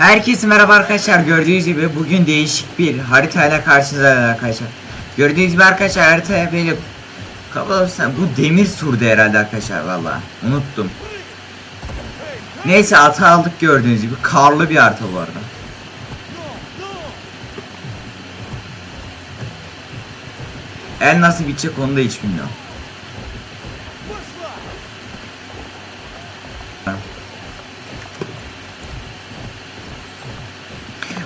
Herkese merhaba arkadaşlar. Gördüğünüz gibi bugün değişik bir haritayla karşınızdayız arkadaşlar. Gördüğünüz gibi arkadaşlar haritaya böyle Kapalı bu demir surdu herhalde arkadaşlar valla. Unuttum. Neyse atı aldık gördüğünüz gibi. Karlı bir harita bu arada. El nasıl bitecek onu da hiç bilmiyorum.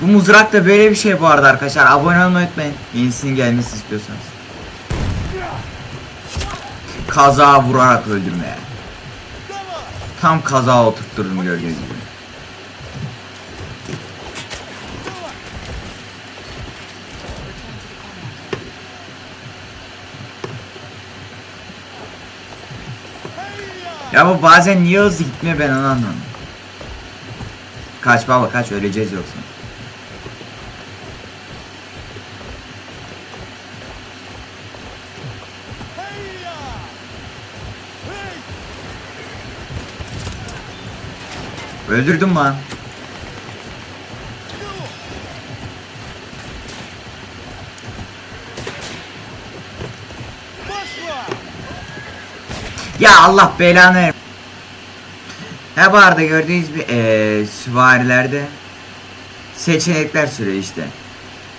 Bu mızrak da böyle bir şey bu arada arkadaşlar. Abone olmayı unutmayın. Yenisinin gelmesi istiyorsanız. Kaza vurarak öldürmeye. Tam kaza oturtturdum gördüğünüz gibi. Ya bu bazen niye hızlı gitmiyor ben onu anlamadım. Kaç baba kaç öleceğiz yoksa. Öldürdüm lan. Ya Allah belanı. He bu arada gördüğünüz bir eee süvarilerde seçenekler sürüyor işte.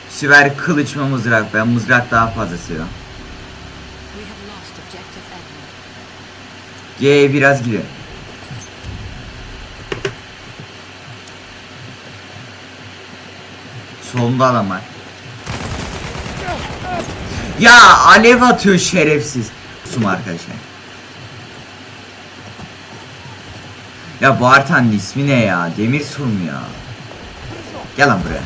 Süvari kılıç mı mızrak ben mızrak daha fazla Edmund. G'ye biraz gidelim. Solunda adam. Ya alev atıyor şerefsiz. Kusum arkadaşlar. Ya bu haritanın ismi ne ya? Demir sur mu ya? Gel lan buraya.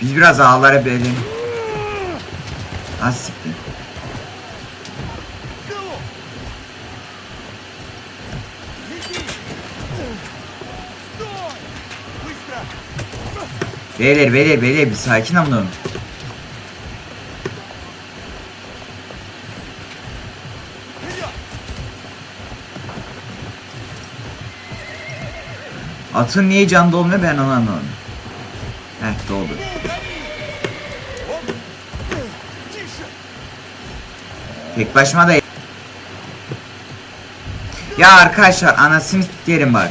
Biz biraz ağlara bölelim. Az siktir. Beyler beyler beyler bir sakin olun. Atın niye can dolmuyor ben onu anlamadım. Heh doldu. Tek başıma da Ya arkadaşlar anasını derim bak.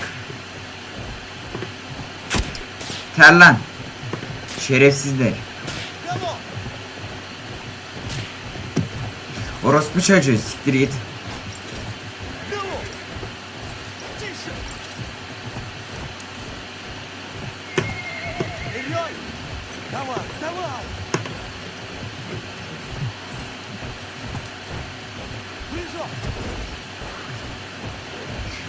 Terlan. Şerefsizler. Orospu çocuğu siktir git.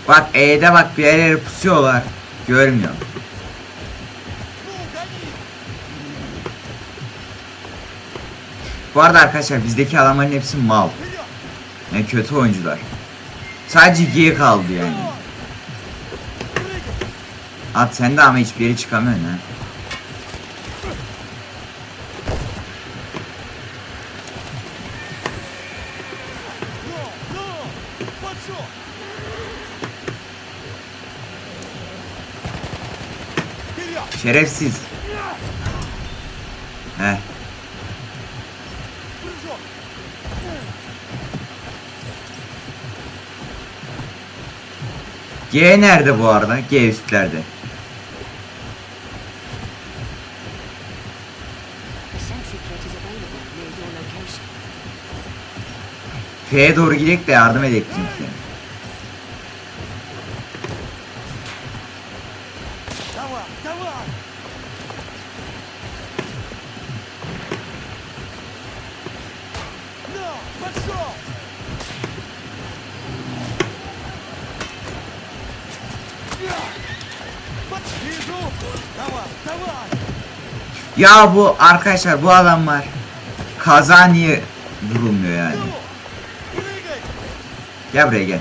Bak E'de bak bir yerlere pusuyorlar. Görmüyorum. Bu arada arkadaşlar bizdeki adamların hepsi mal. Yani kötü oyuncular. Sadece G kaldı yani. At sen de ama hiçbir yere çıkamıyorsun ha. Şerefsiz. Heh. G nerede bu arada? G üstlerde. F'ye doğru gidek de yardım edek. Ya bu arkadaşlar bu adamlar kaza niye vurulmuyor yani? Gel buraya gel.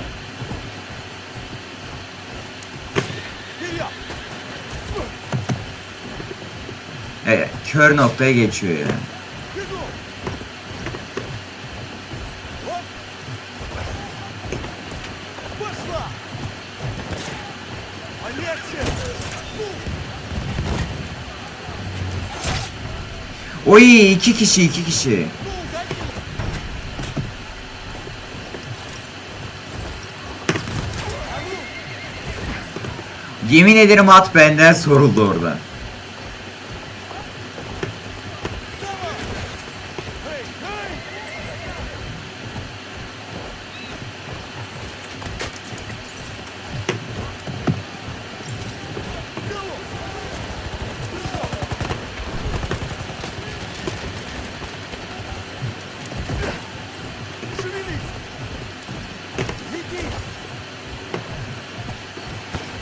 Evet, kör noktaya geçiyor yani. Oy iki kişi iki kişi. Yemin ederim at benden soruldu orada.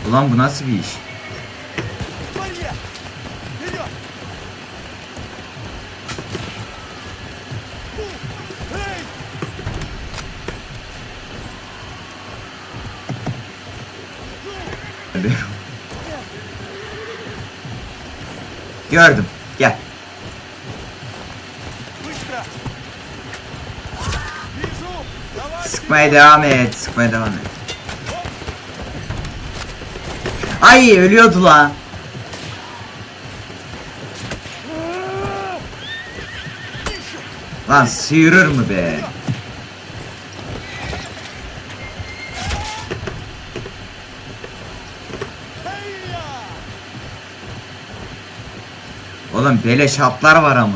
Ulan bu nasıl bir iş? Gördüm. Gel. Sıkmaya devam et. Sıkmaya devam et. Ay ölüyordu la. Lan sıyırır mı be? Oğlum beleş haplar var ama.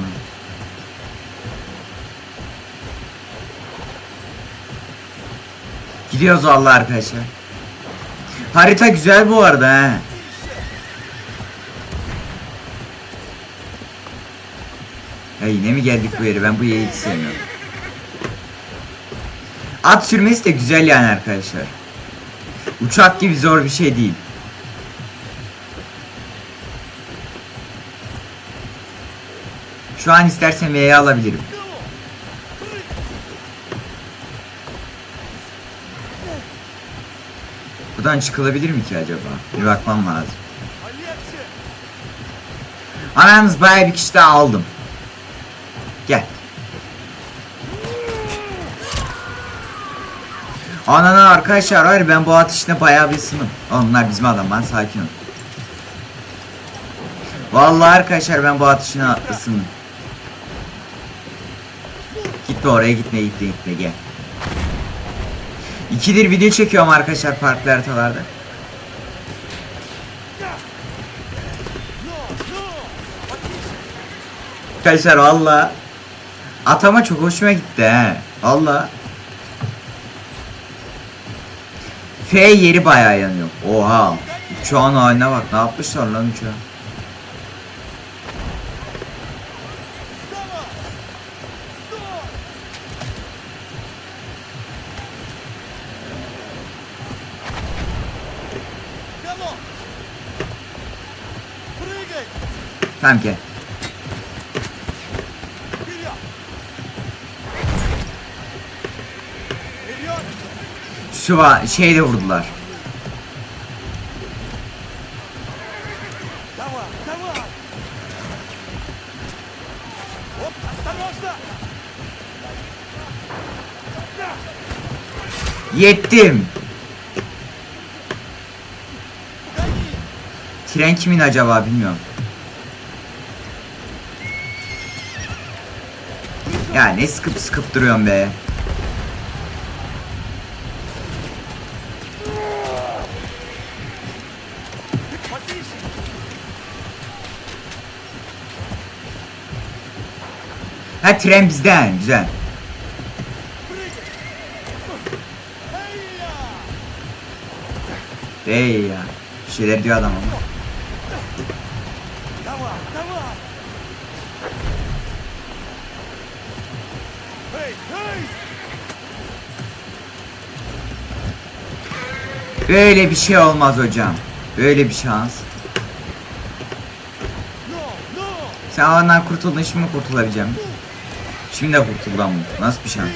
Gidiyoruz Allah arkadaşlar. Harita güzel bu arada he. Ya yine mi geldik bu yere? Ben bu yeri hiç sevmiyorum. At sürmesi de güzel yani arkadaşlar. Uçak gibi zor bir şey değil. Şu an istersen V'ye alabilirim. Buradan çıkılabilir mi ki acaba? Bir bakmam lazım. Ama yalnız bayağı bir kişi daha aldım. Gel. Anana arkadaşlar hayır ben bu ateşine bayağı bir ısınım. Onlar bizim adam ben sakin ol. Vallahi arkadaşlar ben bu ateşine ısındım. Gitme oraya gitme gitme gitme gel. İkidir video çekiyorum arkadaşlar farklı haritalarda. Arkadaşlar valla Atama çok hoşuma gitti he Valla. F yeri bayağı yanıyor. Oha Uçağın haline bak ne yapmışlar lan uçağı? Tamam gel. Süva şeyle vurdular. Yettim. Tren kimin acaba bilmiyorum. Ya ne sıkıp sıkıp duruyorsun be. Ha tren bizden güzel. Hey ya. Bir şeyler diyor adam ama. Böyle bir şey olmaz hocam. Böyle bir şans. Sen ağından kurtuldun şimdi mi kurtulabileceğim? Şimdi de kurtuldum. Nasıl bir şans?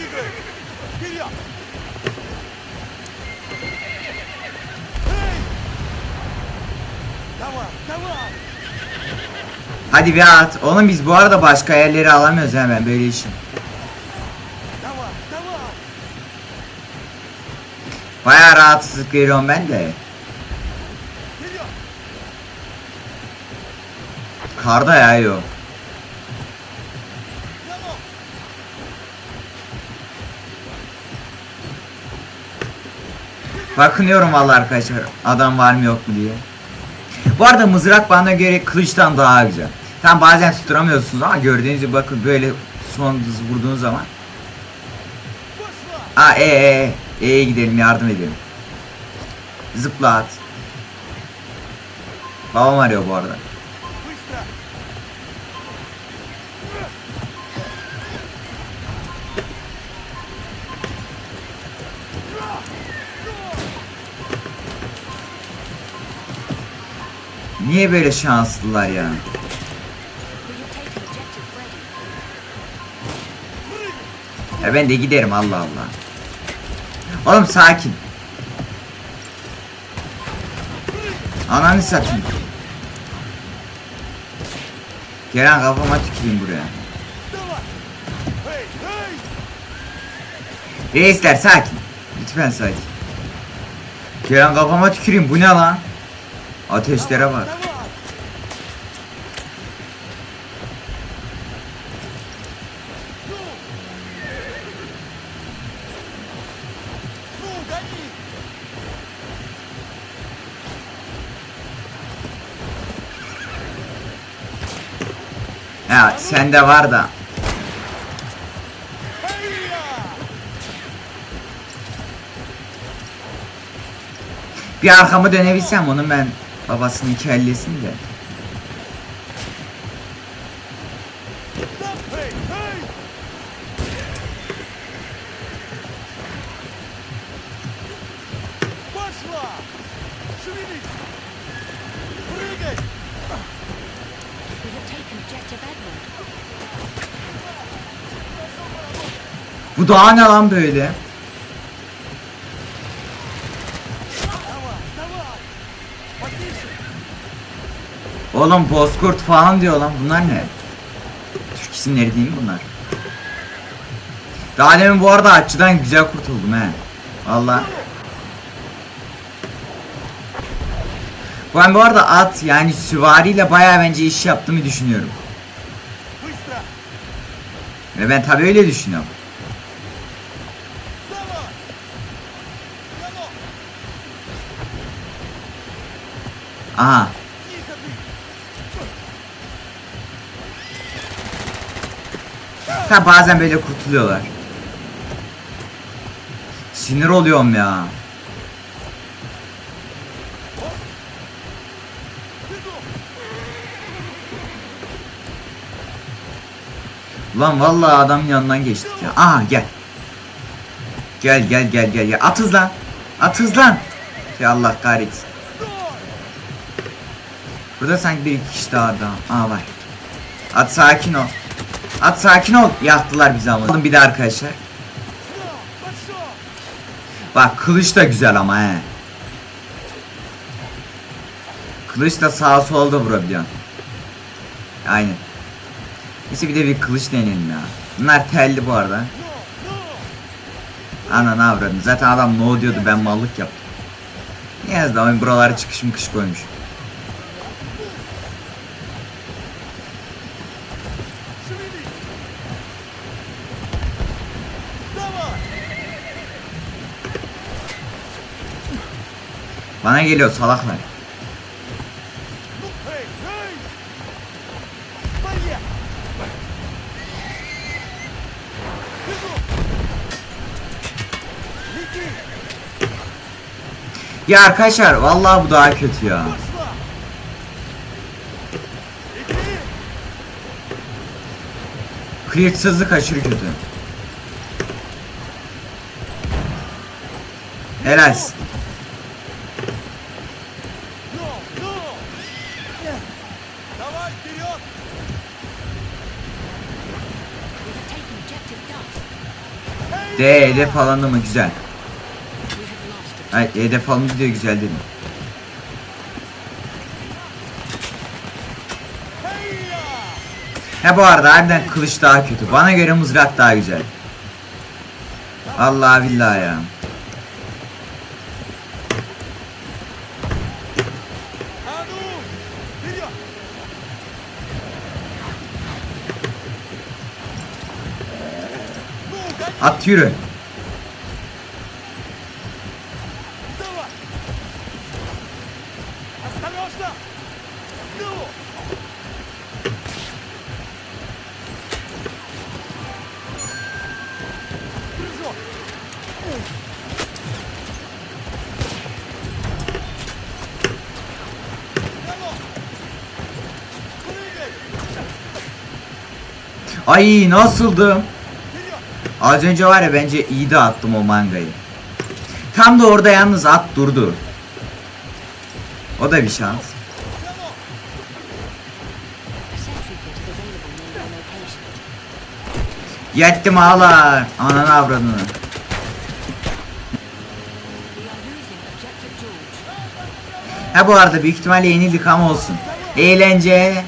Hadi bir at. Oğlum biz bu arada başka yerleri alamıyoruz hemen böyle işin. Baya rahatsızlık veriyorum ben de. Karda yağıyor. Bakınıyorum valla arkadaşlar adam var mı yok mu diye. Bu arada mızrak bana göre kılıçtan daha güzel. Tam bazen tutturamıyorsunuz ama gördüğünüz gibi bakın böyle son vurduğunuz zaman. Aa e. E'ye gidelim yardım edelim. Zıpla at. Babam arıyor bu arada. Niye böyle şanslılar ya? Ya ben de giderim Allah Allah. Oğlum sakin. Ananı satayım. Gelen kafama tüküreyim buraya. Reisler sakin. Lütfen sakin. Gelen kafama tüküreyim bu ne lan? Ateşlere bak. sende var da. Bir arkamı dönebilsem onun ben babasının kellesini de. Başla! Şimdi! Buraya! Bu daha ne lan böyle? Oğlum bozkurt falan diyor lan bunlar ne? Türk isimleri değil mi bunlar? Daha demin bu arada açıdan güzel kurtuldum he. Vallahi. Ben bu arada at yani süvariyle baya bence iş yaptığımı düşünüyorum. Ve ben tabi öyle düşünüyorum. Aha. Ha bazen böyle kurtuluyorlar. Sinir oluyorum ya. Lan vallahi adam yanından geçtik ya. Aha gel. Gel gel gel gel ya. At hızlan. At hızlan. Ya Allah kahretsin. Burada sanki bir kişi daha daha. Aa var. At sakin ol. At sakin ol. Yaktılar bizi ama. Bir de arkadaşlar. Bak kılıç da güzel ama he. Kılıç da sağa solda vurabiliyorsun. Aynen. Neyse bir de bir kılıç deneyelim ya. Bunlar telli bu arada. Ana ne avradın. Zaten adam no diyordu ben mallık yaptım. Ne yazdı ama buralara çıkış mı kış koymuş. Bana geliyor salaklar. Ya arkadaşlar vallahi bu daha kötü ya. Cleatsızlık aşırı kötü. Helal. De hedef alanı mı güzel. Evet hedef alımı gidiyor güzel dedim. He bu arada harbiden kılıç daha kötü. Bana göre mızrak daha güzel. Allah billah ya. At yürü. Ay nasıldı? Az önce var ya bence iyi de attım o mangayı. Tam da orada yalnız at durdu. O da bir şans. Yettim ağlar. Ananı avradını. Ha bu arada büyük ihtimalle yenildik ama olsun. Eğlence.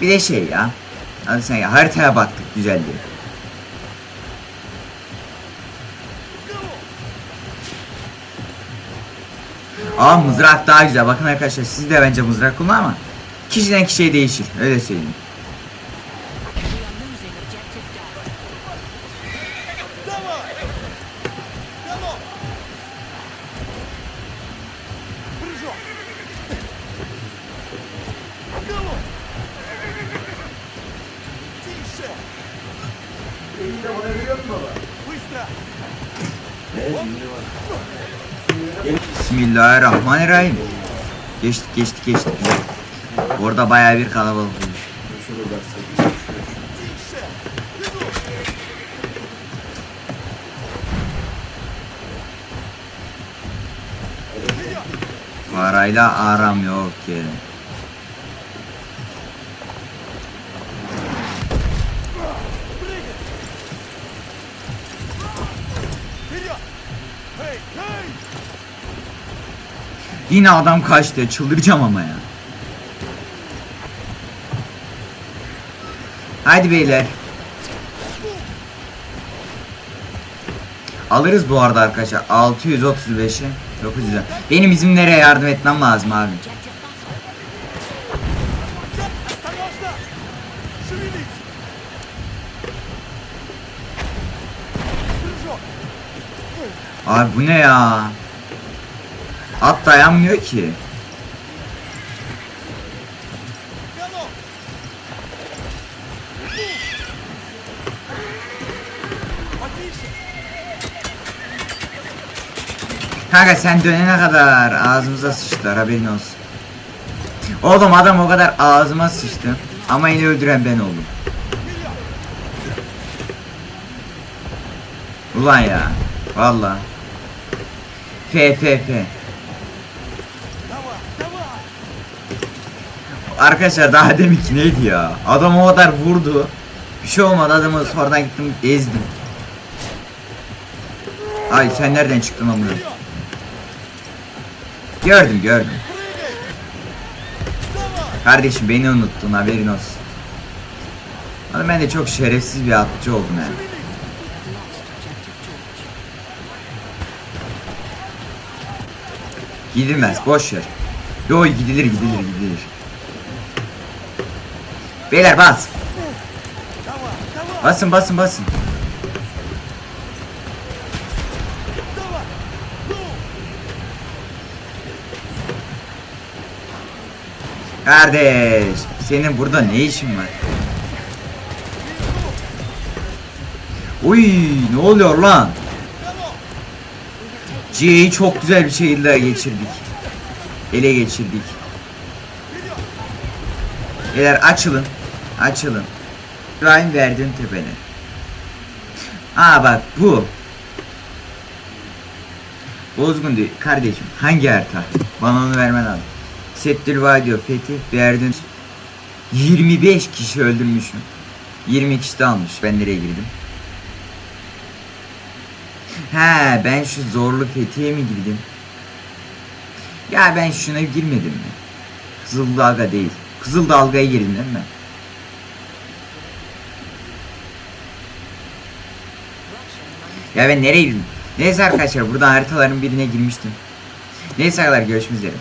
Bir de şey ya. Hadi sen ya haritaya baktık güzeldi. Aa mızrak daha güzel. Bakın arkadaşlar siz de bence mızrak kullanın ama kişiden kişiye değişir. Öyle söyleyeyim. Kamerayı mı? Geçtik geçtik geçtik güzel. Orada baya bir kalabalık olmuş. Parayla aram yok ki. Yine adam kaçtı. Çıldıracağım ama ya. Haydi beyler. Alırız bu arada arkadaşlar. 635'e. 900'e. Benim izimlere yardım etmem lazım abi. Abi bu ne ya? At dayanmıyor ki. Kanka sen dönene kadar ağzımıza sıçtılar haberin olsun. Oğlum adam o kadar ağzıma sıçtı. Ama yine öldüren ben oldum. Ulan ya. Valla. F F F. Arkadaşlar daha demek ki neydi ya? Adam o kadar vurdu. Bir şey olmadı adamı sonradan gittim ezdim. Ay sen nereden çıktın amına? Gördüm gördüm. Kardeşim beni unuttun haberin olsun. Ama ben de çok şerefsiz bir atçı oldum yani. Gidilmez boş ver. Yo gidilir gidilir gidilir. Beyler bas. Basın basın basın. Kardeş senin burada ne işin var? Uy ne oluyor lan? C'yi çok güzel bir şekilde geçirdik. Ele geçirdik. Beyler açılın. Açılın. İbrahim verdin tepene. Aa bak bu. Bozgun diyor. Kardeşim hangi harita? Bana onu vermen lazım. Settül diyor Fethi verdin. 25 kişi öldürmüşüm. 20 kişi de almış. Ben nereye girdim? He ben şu zorlu Fethi'ye mi girdim? Ya ben şuna girmedim mi? Kızıl Dalga değil. Kızıl Dalga'ya girdim değil mi? Ya ben nereye girdim? Neyse arkadaşlar burada haritaların birine girmiştim. Neyse arkadaşlar görüşmek üzere.